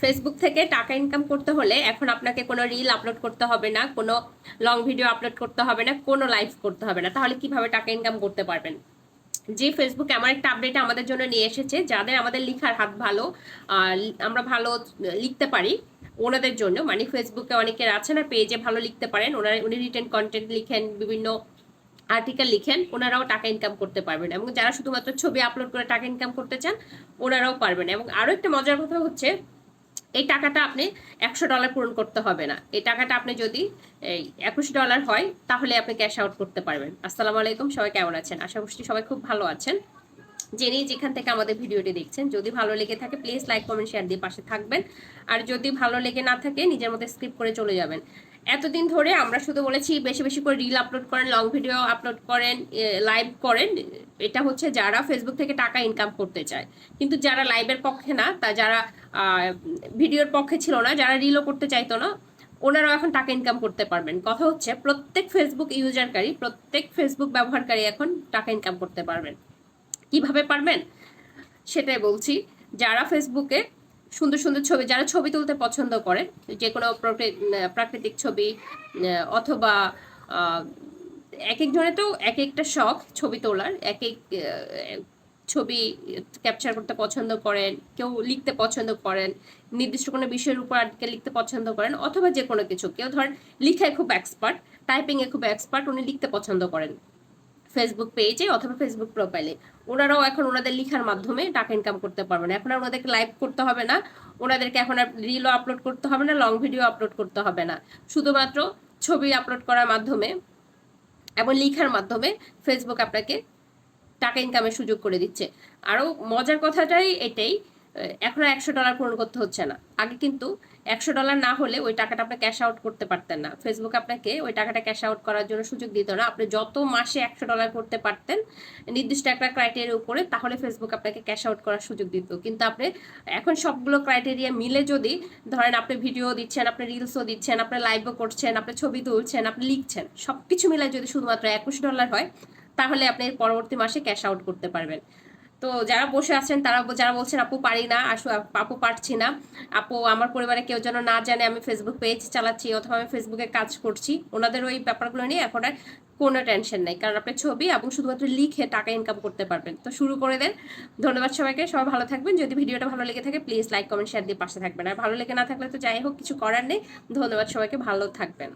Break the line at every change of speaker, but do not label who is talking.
Facebook থেকে টাকা income করতে হলে এখন আপনাকে কোনো রিল আপলোড করতে হবে না, কোনো লং ভিডিও আপলোড করতে হবে না, কোনো লাইভ করতে হবে না। তাহলে কীভাবে টাকা ইনকাম করতে পারবেন? যে ফেসবুক এমন একটা আপডেট আমাদের জন্য নিয়ে এসেছে, যাদের আমাদের লিখার হাত ভালো আমরা ভালো লিখতে পারি ওনাদের জন্য। মানে ফেসবুকে অনেকের আছে না পেজে ভালো লিখতে পারেন, ওনারা, উনি রিটেন কন্টেন্ট লিখেন, বিভিন্ন আর্টিকেল লিখেন, ওনারাও টাকা ইনকাম করতে পারবেন। এবং যারা শুধুমাত্র ছবি আপলোড করে টাকা ইনকাম করতে চান, ওনারাও পারবেন। এবং আরও একটা মজার কথা হচ্ছে এই টাকাটা আপনি একশো ডলার পূরণ করতে হবে না। এই টাকাটা আপনি যদি এই একুশ ডলার হয়, তাহলে আপনি ক্যাশ আউট করতে পারবেন। আসসালামু আলাইকুম, সবাই কেমন আছেন? আশা করছি সবাই খুব ভালো আছেন। জেনে যেখান থেকে আমাদের ভিডিওটি দেখছেন, যদি ভালো লেগে থাকে প্লিজ লাইক কমেন্ট শেয়ার দিয়ে পাশে থাকবেন। আর যদি ভালো লেগে না থাকে, নিজের মধ্যে স্কিপ করে চলে যাবেন। এতদিন ধরে আমরা শুধু বলেছি, বেশি বেশি করে রিল আপলোড করেন লং ভিডিও আপলোড করেন লাইভ করেন। এটা হচ্ছে যারা ফেসবুক থেকে টাকা ইনকাম করতে চায়। কিন্তু যারা লাইভের পক্ষে না, তা যারা ভিডিওর পক্ষে ছিল না, যারা রিলও করতে চাইতো না, ওনারাও এখন টাকা ইনকাম করতে পারবেন। কথা হচ্ছে, প্রত্যেক ফেসবুক ইউজারকারী প্রত্যেক ফেসবুক ব্যবহারকারী এখন টাকা ইনকাম করতে পারবেন। কীভাবে পারবেন? সেটাই বলছি। যারা ফেসবুকে সুন্দর সুন্দর ছবি, যারা ছবি তুলতে পছন্দ করে, যে কোনো প্রকৃ- প্রাকৃতিক ছবি অথবা এক একজনের তো এক একটা শখ ছবি তোলার এক এক ছবি ক্যাপচার করতে পছন্দ করেন, কেউ লিখতে পছন্দ করেন, নির্দিষ্ট কোনো বিষয়ের উপর আর্টিকেল লিখতে পছন্দ করেন, অথবা যে কোনো কিছু, কেউ ধরেন লিখায় খুব এক্সপার্ট টাইপিংয়ে খুব এক্সপার্ট উনি লিখতে পছন্দ করেন ফেসবুক পেজে অথবা ফেসবুক প্রোফাইলে ওনারাও এখন ওনাদের লিখার মাধ্যমে টাকা ইনকাম করতে পারবেন। এখন আর ওনাদেরকে লাইভ করতে হবে না, ওনাদেরকে এখন আর রিলও আপলোড করতে হবে না লং ভিডিও আপলোড করতে হবে না। শুধুমাত্র ছবি আপলোড করার মাধ্যমে এবং লিখার মাধ্যমে ফেসবুক আপনাকে টাকা ইনকামের সুযোগ করে দিচ্ছে। আরও মজার কথাটাই এটাই, এখন আর একশো ডলার পূরণ করতে হচ্ছে না। আগে কিন্তু একশো ডলার না হলে ওই টাকাটা আপনি ক্যাশ আউট করতে পারতেন না। ফেসবুক আপনাকে ওই টাকাটা ক্যাশ আউট করার জন্য সুযোগ দিত না। আপনি যত মাসে একশো ডলার করতে পারতেন নির্দিষ্ট একটা ক্রাইটেরিয়ার উপরে, তাহলে ফেসবুক আপনাকে ক্যাশ আউট করার সুযোগ দিত। কিন্তু আপনি এখন সবগুলো ক্রাইটেরিয়া মিলে যদি ধরেন আপনি ভিডিও দিচ্ছেন, আপনি রিলসও দিচ্ছেন, আপনি লাইভও করছেন, আপনি ছবি তুলছেন, আপনি লিখছেন সব কিছু মিলে যদি শুধুমাত্র একুশ ডলার হয় তাহলে আপনি পরবর্তী মাসে ক্যাশ আউট করতে পারবেন। তো যারা বসে আছেন, তারা যারা বলছেন, আপু, পারি না, আসু, আপু পারছি না। আপু, আমার পরিবারে কেউ যেন না জানে, আমি ফেসবুক পেজ চালাচ্ছি অথবা আমি ফেসবুকে কাজ করছি। ওনাদের ওই ব্যাপারগুলো নিয়ে এখন আর কোনো টেনশন নেই। কারণ আপনি ছবি এবং শুধুমাত্র লিখে টাকা ইনকাম করতে পারবেন। তো শুরু করে দেন। ধন্যবাদ সবাইকে। সবাই ভালো থাকবেন। যদি ভিডিওটা ভালো লেগে থাকে প্লিজ লাইক কমেন্ট শেয়ার দিয়ে পাশে থাকবেন। আর ভালো লেগে না থাকলে তো যাই হোক, কিছু করার নেই। ধন্যবাদ সবাইকে। ভালো থাকবেন।